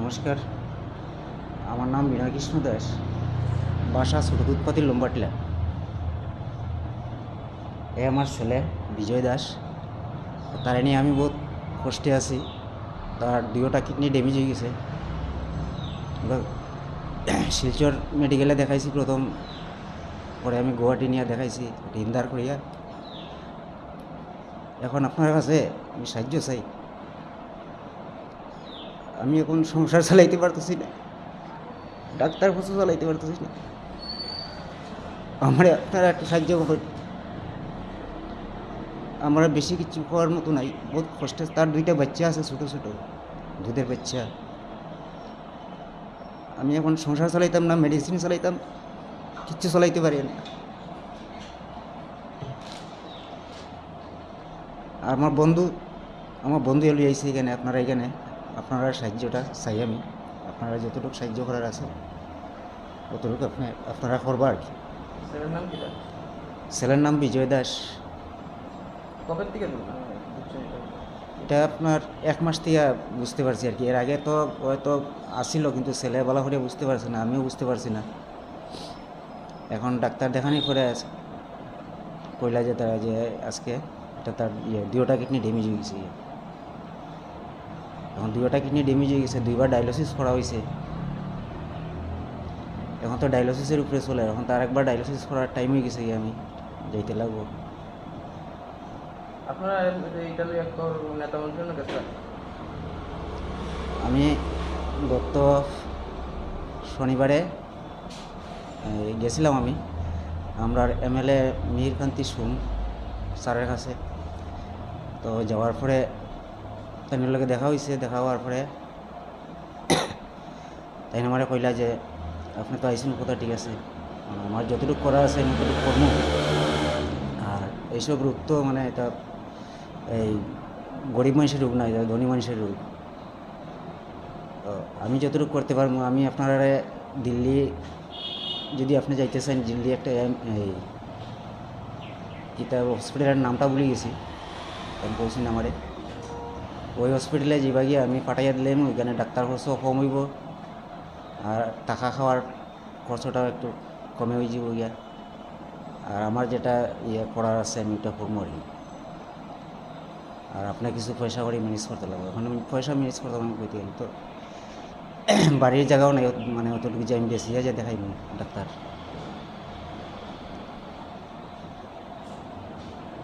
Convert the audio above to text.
নমস্কার। আমার নাম বিনয় কৃষ্ণ দাস। বাসা ছোটদুৎপাতি লম্বাটলা। এ আমার ছেলে বিজয় দাস। তার নিয়ে আমি বহুত কষ্টে আছি। তার দুয়োটা কিডনি ড্যামেজ হয়ে গেছে। শিলচর মেডিকেলে দেখাইছি প্রথম। পরে আমি গুয়াহাটি নিয়ে দেখাইছি। রিন্দার করিয়া। এখন আপনার কাছে আমি সাহায্য চাই। আমি এখন সংসার চালাইতে পারতেছি না। ডাক্তার খোঁজও চালাইতে পারতেছি না। আমার আপনারা একটু সাহায্য করুন। আমার বেশি কিছু করার মতো নাই। বহুত কষ্টে তার দুইটা বাচ্চা আছে, ছোটো ছোটো। দুধের বাচ্চা। আমি এখন সংসার চালাইতাম না মেডিসিন চালাইতাম। কিচ্ছু চালাইতে পারি না। আর আমার বন্ধু আমার বন্ধু এলো আইসি এখানে, আপনারা এখানে। আপনারা সাহায্যটা চাই আমি। আপনারা যতটুকু সাহায্য করার আছে ততটুকু আপনি আপনারা করবা আর কি। ছেলের নাম বিজয় দাস। থেকে এটা? আপনার এক মাস থেকে বুঝতে পারছি আর কি। এর আগে তো হয়তো আসিল কিন্তু ছেলে বলা করে বুঝতে পারছে না আমিও বুঝতে পারছি না। এখন ডাক্তার দেখানি করে আছে। কইলা যে তারা যে আজকে এটা তার ইয়ে দুয়োটা কিডনি ড্যামেজ হয়ে গেছে। এখন দুয়োটা কিডনি ড্যামেজ হয়ে গেছে দুইবার ডায়ালিসিস করা হয়েছে এখন তো ডায়ালিসিসের উপরে চলে এখন তার একবার ডায়ালিসিস করার টাইম হয়ে গেছে আমি যাইতে লাগবো। আপনারা আমি গত শনিবারে গেছিলাম আমি আমরা এমএলএ মিহিরকান্তি সুম স্যারের কাছে। তো যাওয়ার পরে তাই লগে দেখা হয়েছে দেখা হওয়ার পরে তাই কইলা যে আপনি তো আইসেন কথা ঠিক আছে। আমার যতটুকু করা আছে আমি ততটুকু করব আর এইসব রোগ তো মানে এটা এই গরিব মানুষের রোগ না এটা ধনী মানুষের রোগ তো আমি যতটুকু করতে পারব আমি আপনারা দিল্লি, যদি আপনি যাইতে চান দিল্লি একটা এই কিতা হসপিটালের নামটা ভুলে গেছি। আমি বলছেন আমারে ওই হসপিটালে যাইবা গিয়ে আমি পাঠাইয়া দিলাম ওইখানে ডাক্তার খরচও কম হইব। আর টাকা খাওয়ার খরচটাও একটু কমে হয়ে যাব গিয়া। আর আমার যেটা ইয়ে করার আছে, আমি ওটা করব আর আর আপনার কিছু পয়সা করে ম্যানেজ করতে লাগবে। এখন আমি পয়সা ম্যানেজ করতে আমি কইতে গেলে তো বাড়ির জায়গাও নাই মানে অতটুকু যে আমি বেশি যে দেখাইব ডাক্তার